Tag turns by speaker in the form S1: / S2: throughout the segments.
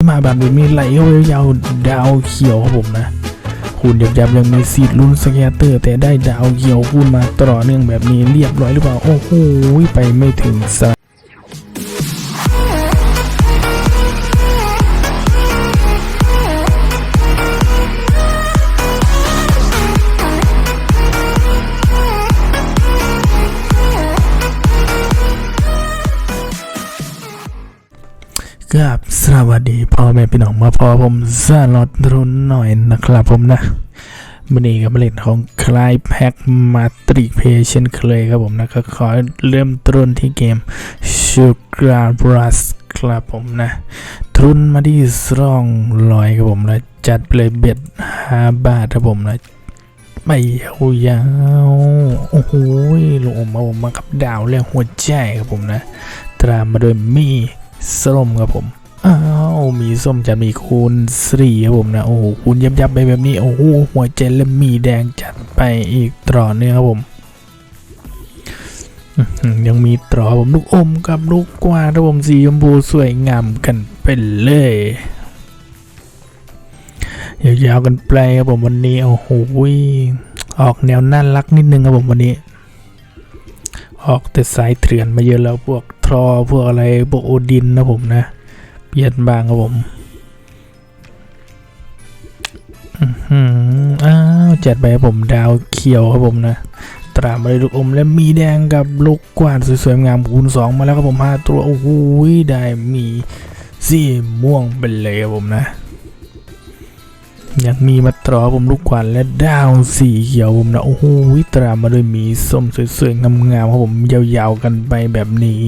S1: มาแบบนี้มีไหลเข้ายาวๆดาวเขียวครับผมนะคุณยับๆยังมีซีดลุ้นสแกตเตอร์ แต่ได้ดาวเขียวคุณมาต่อเนื่องแบบนี้เรียบร้อยหรือเปล่า โอ้โหไปไม่ถึงซะ วัสดีพ่อแม่พี่น้องมาพอผมซาลอดรุนหน่อยนะครับผมนะวันนี้ก็มาเล่นของคลายแพ็กมาตริเพเช่นเคยครับผมนะก็ขอเริ่มต้นที่เกม Sugar Rush ครับผมนะทุนมาที่สรองลอยครับผมนะจัดไปเลยเบ็ดห้าบาทครับผมนะไม่ยาวๆโอ้โหลงมาผมมากับดาวและหัวใจครับผมนะ ตามมาโดยมีส้มครับผม อ้าวมีส้มจะมีคูณสี่ครับผมนะ โอ้โหคูณยับยับไปแบบนี้ โอ้โหหัวใจและมีแดงจัดไปอีกตรอเนื้อครับผม ยังมีตรอผมลูกอมกับลูกกวาดครับผมสีชมพูสวยงามกันไปเลยยาวๆกันไปครับผมวันนี้ โอ้โหออกแนวน่ารักนิดนึงครับผมวันนี้ ออกแต่สายเถื่อนมาเยอะแล้วพวกทรอพวกอะไรพวกโอดินนะผมนะ เปลี่ยนบางครับผมอื้อหืออ้าวจัดไปครับผมดาวเขียวครับผมนะ ตรามาเลยลูกอมและมีแดงกับลูกกวาดสวยๆงามคูณสองมาแล้วครับผมห้าตัวโอ้โหได้มีสีม่วงไปเลยครับผมนะยังมีมาตรอผมลูกกวาดและดาวสีเขียวผมนะโอ้โหตรามาด้วยมีส้มสวยๆงามๆครับผมยาวๆกันไปแบบนี้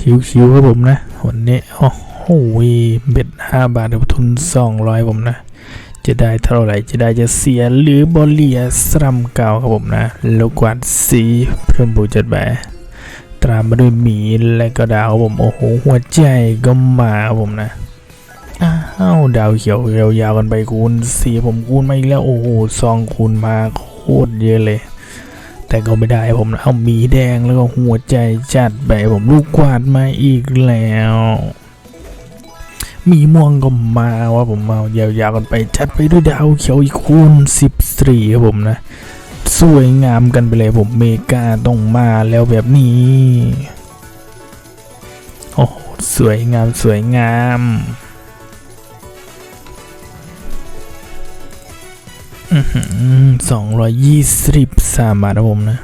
S1: ชิวๆครับผมนะ วันนี้ โอ้โหเบ็ดห้าบาททุนสองร้อยผมนะ จะได้เท่าไหร่ จะได้จะเสียหรือบอลเลียสรัมเก่าครับผมนะแล้วกวาดสีเพิ่มบูจัดแบตามมาด้วยหมีและก็ดาวครับผมโอ้โหหัวใจก็มาครับผมนะอ้าวดาวเขียวยาวๆกันไปคูณสี่ผมคูณมาอีกแล้วโอ้โหซองคูณมาโคตรเยอะเลย แต่ก็ไม่ได้ผมเอาหมีแดงแล้วก็หัวใจจัดไปผมลูกกวาดมาอีกแล้วมีม่วงก็มาว่าผมเอายาวๆกันไปจัดไปด้วยดาวเขียวอีกคูณสิบสี่ครับผมนะ สวยงามกันไปเลยผมเมกาต้องมาแล้วแบบนี้โอ้โหสวยงามสวยงาม สองร้อยยี่สิบสามบาทครับผมนะ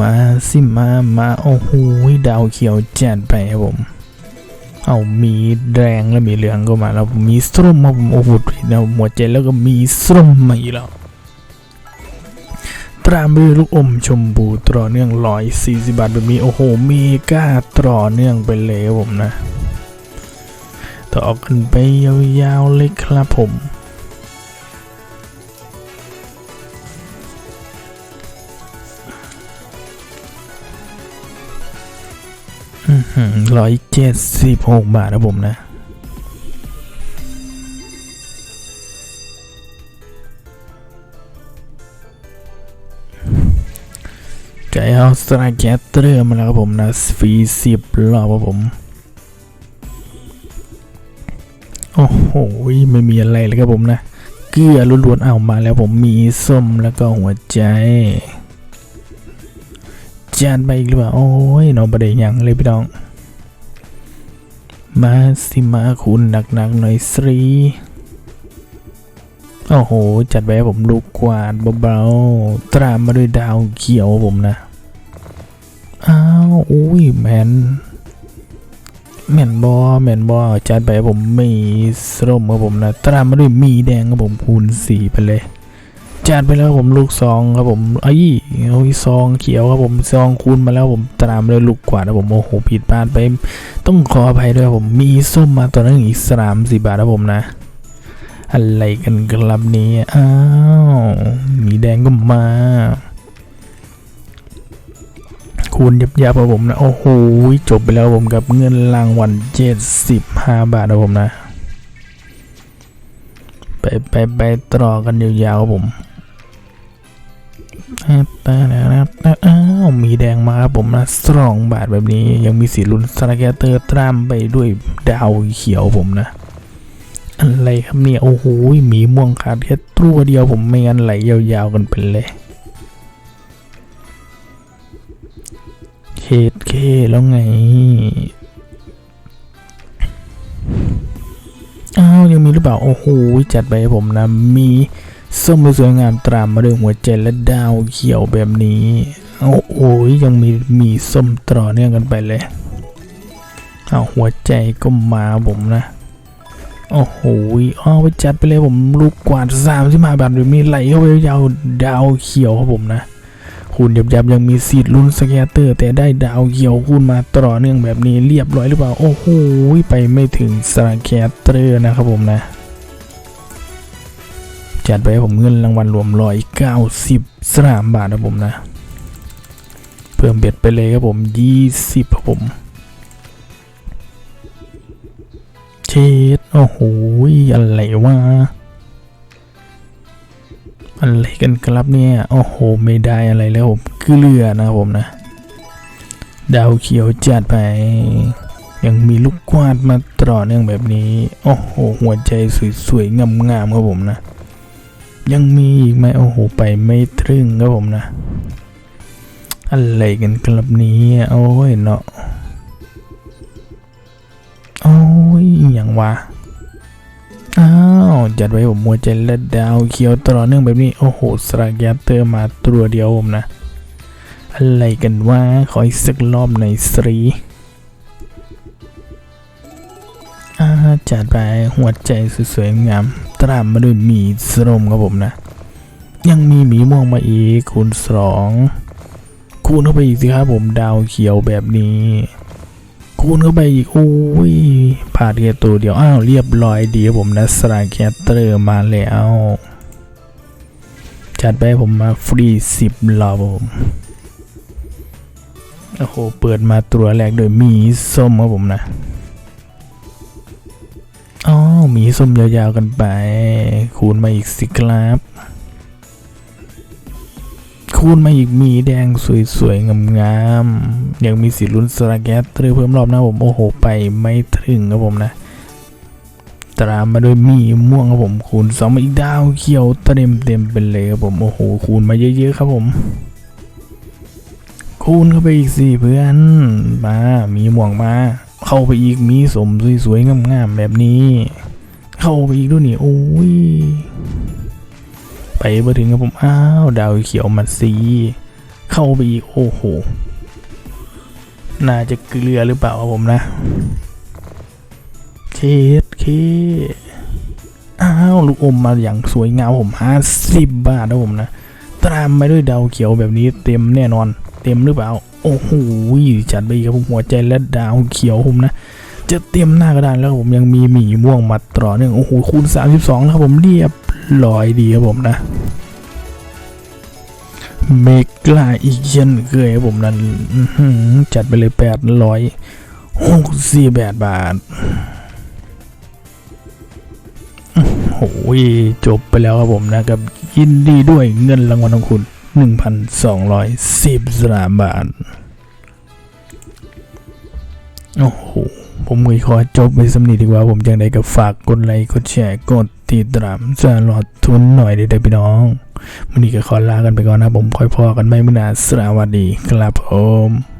S1: มาสิมามาโอ้โหดาวเขียวจัดไปครับผม เอามีแดงแล้วมีเหลืองก็มาแล้วมีส้มมาผมโอ้โหนะหมดใจแล้วก็มีส้มมาอีกแล้วตามด้วยลูกอมชมพูต่อเนื่องร้อยสี่สิบบาทแบบนี้โอ้โหมีก้าต่อเนื่องไปเลยครับผมนะต่อกันไปยาวๆเลยครับผม ร้อยเจ็ดสิบหกบาทนะผมนะไก่เอาสตราแกตเตอร์มาแล้วครับผมนะฟรีสิบรอบครับผม โอ้โห ไม่มีอะไรเลยครับผมนะ เกลือล้วนๆเอามาแล้วผมมีส้มแล้วก็หัวใจ จานไปอีกหรือเปล่า โอ้ยน้องประเดี๋ยยังเลยพี่น้อง มาสิมาคุณหนักๆหน่อยสรีโอ้โห จัดไปผมลูกกวาดเบาๆตามมาด้วยดาวเขียวผมนะ อ้าวอุ้ยแมนแมนบอแมนบอจัดไปผมมีส้มครับผมนะ ตามมาด้วยมีแดงครับผมคูณสี่ไปเลย จัดไปแล้วผมลูกซองครับผมไอ้ยโอ้ยซองเขียวครับผมซองคูณมาแล้วผมตามเลยลูกกว่าดครับผมโอ้โหผิดพลาดไป ต้องขออภัยด้วยผมมีส้มมาตอนนั้นอีกสามสิบบาทครับผมนะ อะไรกันครับนี้อ้าวมีแดงก็มา คูณยับยับครับผมนะ โอ้โหจบไปแล้วผมกับเงินรางวัลเจ็ดสิบห้าบาทครับผมนะไปไปไปต่อกันยาวๆครับผม อ้าวมีแดงมาครับผมนะสองบาทแบบนี้ ยังมีสีลุ้นสตาร์แกเตอร์ตรามไปด้วยดาวเขียวผมนะ อะไรครับเนี่ย โอ้โหมีม่วงขาดแค่ตัวเดียวผมไม่งั้นไหลยาวๆกันไปเลยเคดเคแล้วไงอ้าวยังมีหรือเปล่า โอ้โหจัดไปผมนะมี ส้มสวยงามตรามมาด้วยหัวใจและดาวเขียวแบบนี้โอ้โหยังมีมีส้มต่อเนื่องกันไปเลยเอาหัวใจก็มาผมนะโอ้โหเอาไปจัดไปเลยผมลูกกวาดสามที่มาแบบนี้ไหลเข้าไปยาวดาวเขียวครับผมนะคุณยับยับยังมีสีดลุ้นสแกตเตอร์ แต่ได้ดาวเขียวคุณมาต่อเนื่องแบบนี้เรียบร้อยหรือเปล่า โอ้โหไปไม่ถึงสแกตเตอร์นะครับผมนะ จัดไปให้ผมเงินรางวัลรวมร้อยเก้าสิบสามบาทนะผมนะ เพิ่มเบ็ดไปเลยครับผมยี่สิบครับผม เช็ดโอ้โหอะไรวะอะไรกันครับเนี่ยโอ้โหไม่ได้อะไรแล้วผมเกลือนะครับผมนะ ดาวเขียวจัดไป ยังมีลูกกวาดมาต่อเนื่องแบบนี้ โอ้โหหัวใจสวยๆงามๆครับผมนะ ยังมีอีกไหมโอ้โหไปไม่ถึงครับผมนะ อะไรกันครับนี้โอ้ยเนาะโอ้ยอย่างวะอ้าวจัดไว้ผมมัวใจและดาวเขียวต่อดเนื่องแบบนี้โอ้โหสระแกตเตอร์มาตัวเดียวผมนะ อะไรกันวะขออีกสักรอบในอยสรีอ่าจัดไปหัวใจสวยๆงาม ตรามมาด้วยหมีสรมครับผมนะ ยังมีหมีม่วงมาอีกคูณสองคูณเข้าไปอีกสิครับผมดาวเขียวแบบนี้ คูณเข้าไปอีกโอ้ยผ่านแค่ตัวเดียวอ้าวเรียบร้อยดีครับผมนะสราแคตเตอร์มาแล้วจัดไปผมมาฟรีสิบรอบผมโอ้โห เปิดมาตัวแรกโดยมีส้มครับผมนะ อ๋อ หมีส้มยาวๆกันไป คูณมาอีกสิครับ คูณมาอีกมีแดงสวยๆ งามๆ ยังมีสีลุ้นสลาแกตเตอร์เพิ่มรอบน้าผมโอ้โห ไปไม่ถึงครับผมนะ ตามมาด้วยมีม่วงครับผม คูณสองมาอีกดาวเขียวเต็มเต็มไปเลยครับผม โอ้โห คูณมาเยอะๆ ครับผม คูณเข้าไปอีกสี่เพื่อน มา มีม่วงมาเข้าไปอีกมีสมสวยๆงามๆแบบนี้ เข้าไปอีกด้วยนี่โอ้ยไปมาถึงครับผมอ้าวดาวเขียวมาสีเข้าไปอีกโอ้โหน่าจะเกลือหรือเปล่าครับผมนะเคสเคอ้าวลูกอมมาอย่างสวยงามผมห้าสิบบาทนะผมนะตามไปด้วยดาวเขียวแบบนี้เต็มแน่นอน เต็มหรือเปล่า โอ้โหจัดไปครับผมหัวใจและดาวเขียวผมนะ จะเต็มหน้ากระดานแล้วผมยังมีหมีม่วงมาต่อเนื่องโอ้โหคูณ 32แล้วครับผมเรียบร้อยดีครับผมนะเมกลาอีกเช่นเคยผมนั้นจัดไปเลยแปดร้อยหกสี่แปดบาทโอ้ยจบไปแล้วครับผมนะครับ ยินดีด้วยเงินรางวัลของคุณ 1,210สามบาท โอ้โห ผมก็ขอจบไปสำนีดีกว่าผมจังได้ก็ฝากกดไลค์กดแชร์กดติดตามจะรอดทุนหน่อยเด้อพี่น้องวันนี้ก็ขอลากันไปก่อนนะผมค่อยพอกันไม่มื่อหนาสวัสดีครับผม